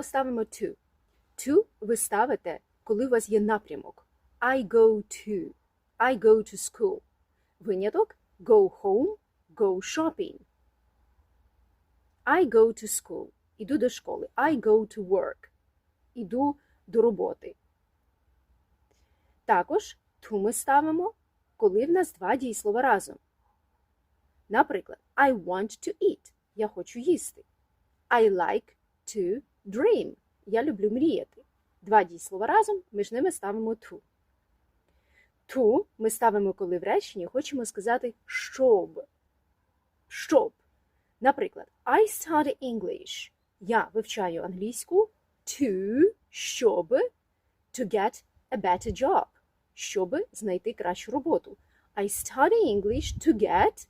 поставимо to. To ви ставите, коли у вас є напрямок. I go to. I go to school. Виняток go home, go shopping. I go to school. Іду до школи. I go to work. Іду до роботи. Також to ми ставимо, коли в нас два дієслова разом. Наприклад, I want to eat. Я хочу їсти. I like to dream. Я люблю мріяти. Два дієслова разом, між ними ставимо to. To ми ставимо, коли в реченні хочемо сказати щоб. Щоб. Наприклад, I study English. Я вивчаю англійську to, щоб to get a better job. Щоб знайти кращу роботу. I study English to get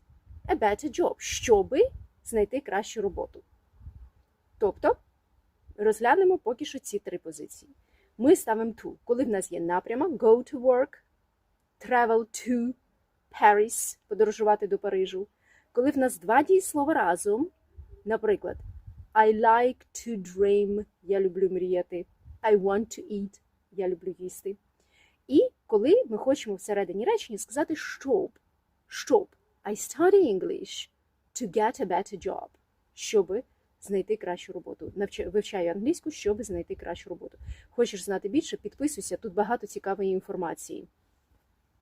a better job. Щоб знайти кращу роботу. Тобто, розглянемо поки що ці три позиції. Ми ставимо to, коли в нас є напрямок go to work, travel to Paris, подорожувати до Парижу. Коли в нас два дієслова разом, наприклад, I like to dream, я люблю мріяти, I want to eat, я люблю їсти. І коли ми хочемо всередині речення сказати щоб, щоб I study English to get a better job, щоб знайти кращу роботу. Вивчаю англійську, щоб знайти кращу роботу. Хочеш знати більше? Підписуйся, тут багато цікавої інформації.